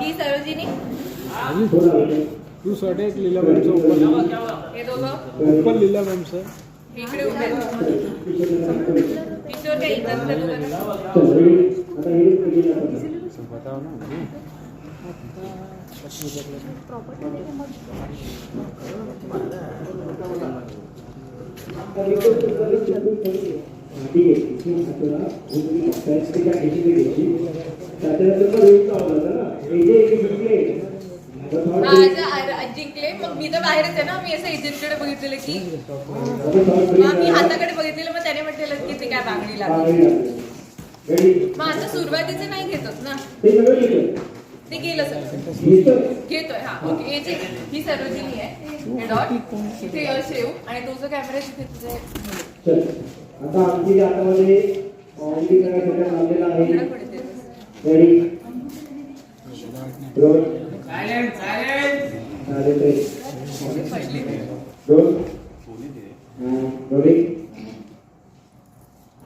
ही सरोजिनी. तू साठी एक लीला मॅमचं ओपन हे दोघं. ओपन लीला मॅमचं इकडे उभे. किशोर काय जिंकले. मग मी तर बाहेरच आहे ना. मी असं एजंटकडे बघितलेलं की मग मी हाताकडे बघितलेलं. मग त्याने म्हटलेलं की ते काय बांगडी लागली मग आता सुरुवातीचं नाही घेतात ना. ते गेलं सर. घेतोय हा. ओके हे जे ही सरोजिनी आहे. डॉट. इथे यश येऊ आणि तो जो कॅमेरा तिथे तुझे आता आमची हातामध्ये ऑनली करायचं आहे रे. हा,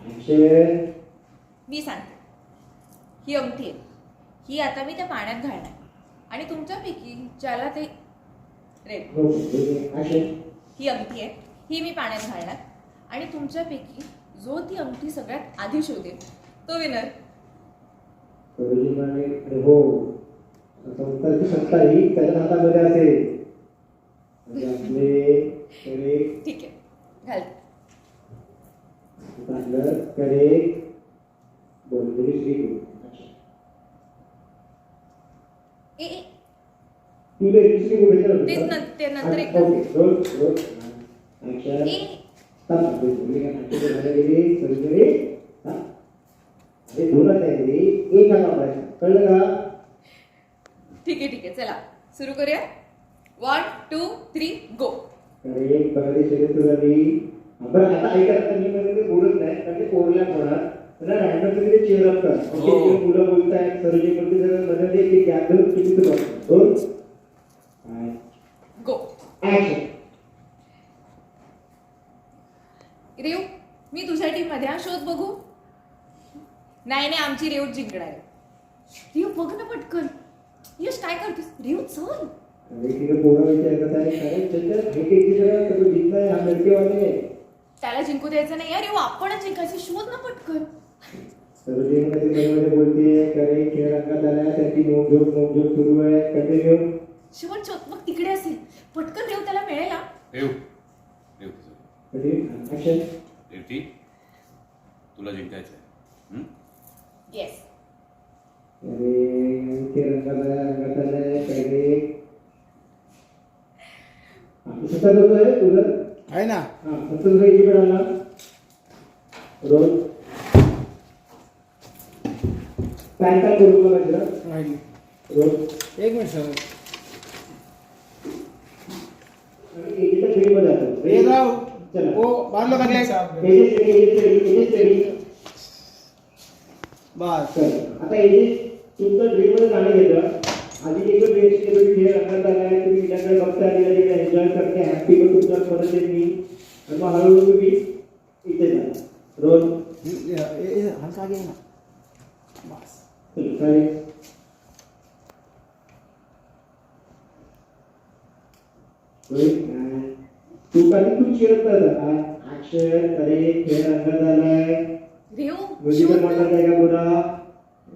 ऍक्शन मी सांगते. ही अंगठी आहे. ही आता मी त्या पाण्यात घालणार. आणि तुमच्यापैकी ज्याला ते रेड. हो ऍक्शन ही. अंगठी आहे. ही मी पाण्यात घालणार. आणि तुमच्यापैकी जो ती अंगठी सगळ्यात आधी शोधेल तो विनर रोलिंग म्हणे, अरे हो संस्थाची सत्ता ही त्याच्या हातामध्ये असेल म्हणजे आपले करेक्ट ठीक आहे घालते आपलं करेक्ट बोललेली श्री गुरु Action. ए ए, तुला दुसरी कुठे केलं ते होतं? न- ते नंतर एकदा. Okay, roll, roll. Action. ए Stop. बोलली का? Action झालं गेली, सर्जरी. हा? अरे दोनच आहे. एक हात वापरायचा. कळलं का? ठीक आहे ठीक आहे. चला सुरू करूया. वन टू थ्री गो अरे एक बरं आता ऐका आता मी मध्ये बोलत नाही कारण ते कोरल्या रॅन्डम ते चेअर अप कर. ओके हो. जे मुलं बोलताय सर्जरी बोलते जरा मध्ये ते एक गॅप घेऊन किती बघ दोन. गो ऍक्शन रेव मी तुझ्या टीममध्ये हा शोध बघू नाही नाही आमची रेव जिंकणार आहे. रेव बघ ना पटकन. यश काय करतोस? रेव चल. आहे हे हा लडकेवाले त्याला जिंकू द्यायचं नाही. अरे आपणच जिंकायचं. शोध ना पटकन. सर्जरी मध्ये मध्ये बोलते करे खेळ रंगात आलाय त्याची नोकझोक नोकझोक सुरू आहे. शेवट शोध मग तिकडे असेल. पटकन रेव त्याला मिळेल. हा. रेव रेव तुझं कंटिन्यू ऍक्शन रेवती तुला जिंकायचं आहे हं? येस अरे ते रंगात आलाय रंगात आलाय करे सतत होतोय तुझं आहे ना. हा सतत काही पण आला. रोल काय काय करू मला जरा राहिली रोल एक मिनिट सर. आणि एकीच्या फिल्ममध्ये जातो हे चला. ओ बांधलो का बस आता हे तुमचं ड्रीममध्ये गाणं घेतं आधी एक ड्रेस तुम्ही खेळ रंगात आलाय तुम्ही विचारकडे बघता आलेला तिकडे एन्जॉय करते हॅपी पण तुमच्या परत येत. मी आणि मग हळूहळू तुम्ही इथे जा. रोज हलका घे ना बस चालेल तू काही तू चिरत कर अरे खेळ रंगात आलाय. रेव म्युझिकल शोध म्हणतात ना. आहे का पुरा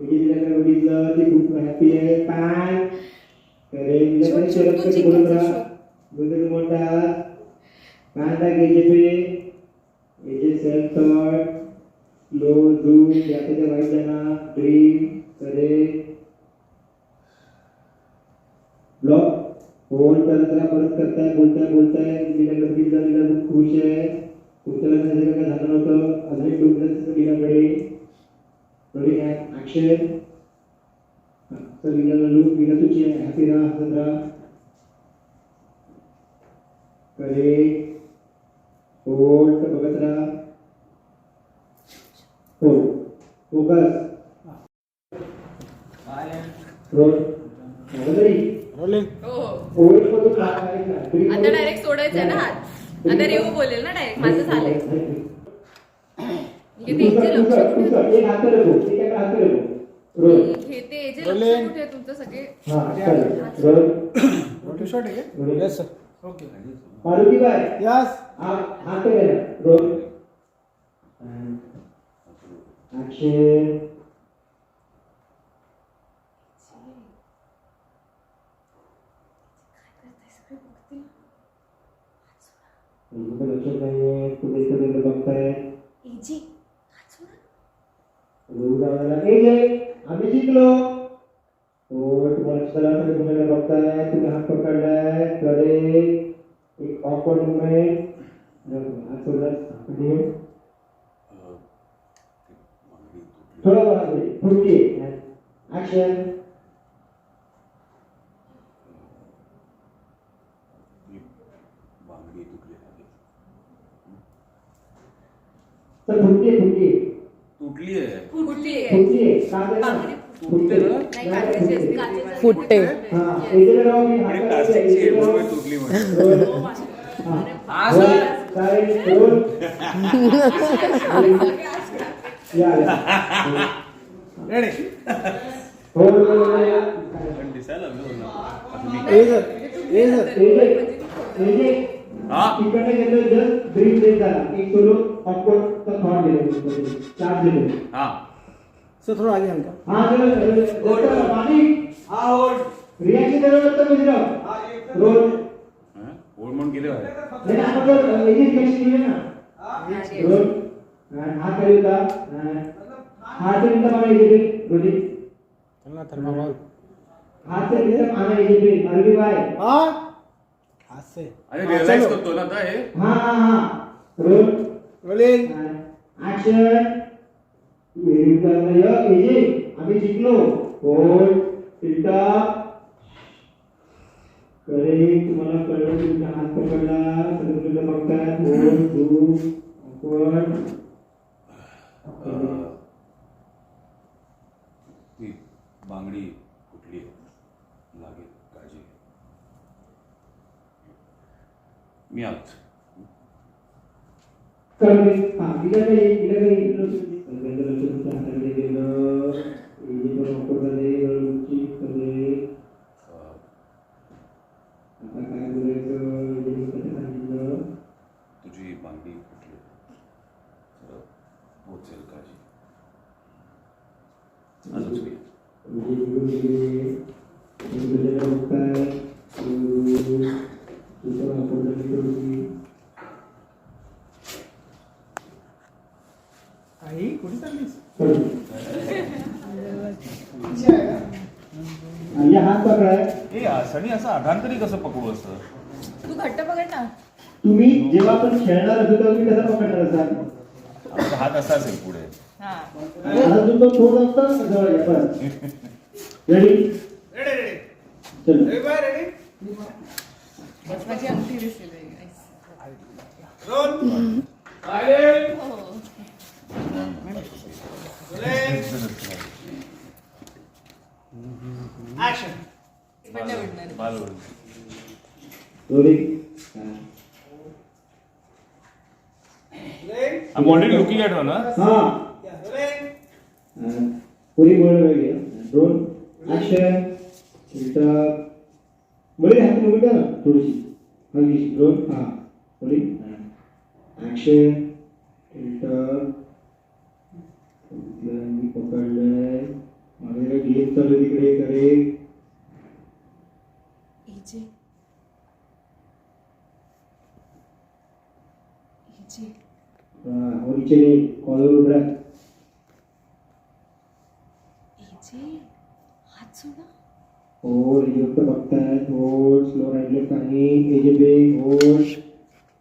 बघितलं का बघितलं ते खूप हॅपी आहे. पॅन शरद चिकन बोलत चं राहा म्युझिकल म्हणतात पॅन दा गेजे पे एजे सेल्फ थॉट लो झूम याचे वाईट जाना ड्रीम करे ब्लॉक फोन करत राहा परत करताय बोलताय बोलताय. बघितलं मीना खूप खुश आहे. काय झालं नव्हतं? अजून एक डोक्याचं तर मीनाला लूक मीना तुझी आहे. हसत राहा करे. होल्ड बघत राहा. Hold focus. रोल. रोलिंग. हो. हो. मधून आहे आता डायरेक्ट सोडायचं आहे ना हात. आता रेव बोलेल ना डायरेक्ट माझं झालंय. घेते लक्ष घेते कुठे आहे तुमचं सगळे? हा yes okay Maruti bye. Yes हा हात रोल. ऍक्शन लक्षात नाहीये तुम्ही इकडे बघताय एजी उदाहरणाला ए जे आम्ही जिंकलो हो। तुम्हाला चला तुम्ही कुणाला बघताय तुम्ही हात पकडलायकडे एक ऑकवर्ड मुवमेंट हात सोडला कंटिन्यू अं, ते बांगडी तुटली. थोडं बघा पुढची ऍक्शन ती बांगडी तुटली आहे. तर फुटकी फुटकी तुटली आहे फुटली आहे फुटकी काय बांगडी फुटते नाही काचाची असते काचेची फुटते. हा एजेकडे राहू मी हात अरे करायचा, प्लास्टिकची आहे, एजेकडे म्हणून राहू. तुटली म्हणजे हा. हा, रोल, सर. Side, role. या, या. रेडी हो, हो, हो, हो. पण दिसायला लागलं ना. आता मी- ए सर ए सर एजे, एजे. फुटते तिकडे गेलं जस्ट ब्रीफ देत एक सोलो ऑफकोर्स थॉट दिले चार दिले हा. सर थोड़ा आगे हल्का हा चलो चलो. पाणी हाँ होल्ड रोल हं? नाही दिले ना. रोल हा करी होता हा चलना थर्माकोल हा. हाँ हाथ से अरे हाँ, रिअलाइज चलो. करतो ना आता हे. हा हा हा. रोल रोलिंग ऍक्शन एजे आम्ही जिंकलो होल्ड टिल्टा करे तुम्हाला कळलं तुमचा हात पकडला सगळं बघताय होल्ड तू आपण ती बांगडी कुठली लागेल काळजी घे. मी आहोत कळले हा गेलं काही गेलं काही सगळ्यांचं लक्ष तुमच्या हाताकडे गेलं एजे पण ऑकवर्ड झाले उंची करे अं, आता काय बोलायचं एजे कसं सांगितलं तुझी बांगडी कुठली जरा पोचेल काळजी अजून काही? म्हणजे निघून गेले तुमच्याकडे बघताय तुझं आपण होती आई कुठे चाललीस या हात पकडाय ए सणी असं अधांतरी कसं पकडू असं? तू घट्ट पकड ना. तुम्ही जेव्हा आपण खेळणार असतो तेव्हा तुम्ही कसं पकडणार असाल? आमचा हात असा असेल पुढे. हा. आता तुमचं थोडं असतं जवळ या बस. रेडी रेडी रेडी चलो. रेडी बाय रेडी माझी अंगठी दिसली I'm already looking at her, ना. हा. रोलिंग पुरी बोल वेगळी रोल ऍक्शन उलटा बरी हात उलटा ना थोडीशी. हलकीशी. रोल हा. बोली ऍक्शन उलटा पकडलंय. मागे गेम चालू तिकडे करे एजे और नीचे कॉलर रहा? है और ये तो बघता है और स्लो राईट लेफ़्ट आणि एजे पे होल्ड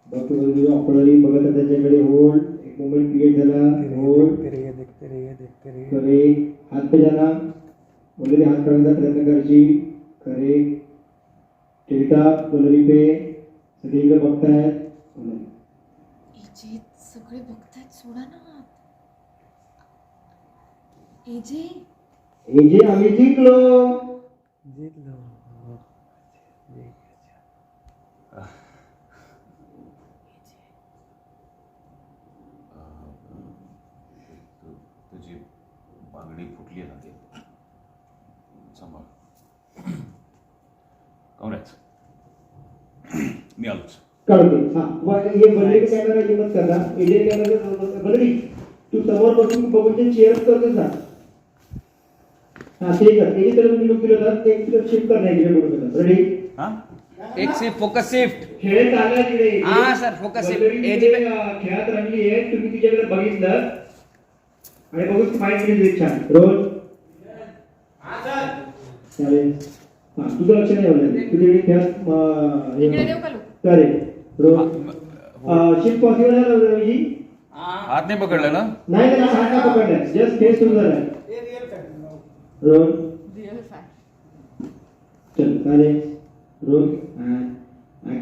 बघतो बघतो ऑपररी बघत आहे त्याच्याकडे होल्ड एक मोमेंट क्रिएट झाला होल्ड रहिए देखते रहिए देखते रहिए। करे हात पे जाना बोलले हात करण्याचा प्रयत्न करायची करे टिल्टा बोलरी पे सगळीकडे बघतायत एजे सगळे बघतायत सोडा ना. एजे? एजे आम्ही जिंकलो. जीत लो तु- तुझी बांगडी फुटली ना ते सांभाळ कॉंग्रॅट्स मी हा. बदली कॅमेरा ये मत करना इंडियन कॅमेरा बदली तू समोर बसून बघून चेअर करतोस ना. हा ते कर. तर मी लुक ते शिफ्ट करणार आहे रेडी हा? एक शिफ्ट फोकस शिफ्ट खेळ चालला तिकडे. हा, जे- अं, खेळात रंगली आहे. तुम्ही तिच्याकडे बघितलं. आणि बघून केली छान. रोल. चालेल. हा तुझं लक्ष नाही होणार तुझ्याकडे खेळात अं, हे शिफ्ट पॉसिबल आहे ना रवीजी हात नाही पकडला ना? नाही नाही हात नाही पकडलाय जस्ट फेस सुरू झालाय रोल चल चालेल. रोल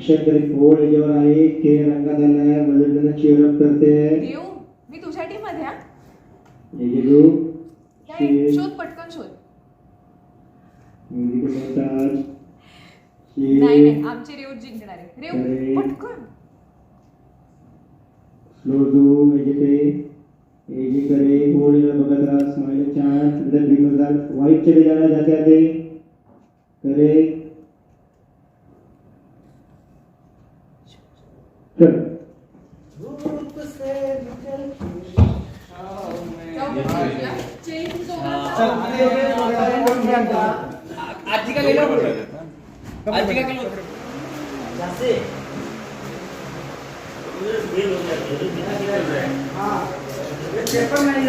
तरी फोड याच्यावर आहे. के रंगात आलाय बदलताना चेअर अप करते. देऊ मी तुझ्या टीममध्ये हा लोक काय शोध पटकन शोध नाही नाही आमची रेव जिंकणार आहे. रेव पटकन स्लो झूम एजिटे एजी करे होल्ड बघत राहा स्माइल छान इधर ड्रीम जाल वाइट चले जाना जाते आते करे कर चेन आजी का गेलो आजी का गेलो पेपर नाही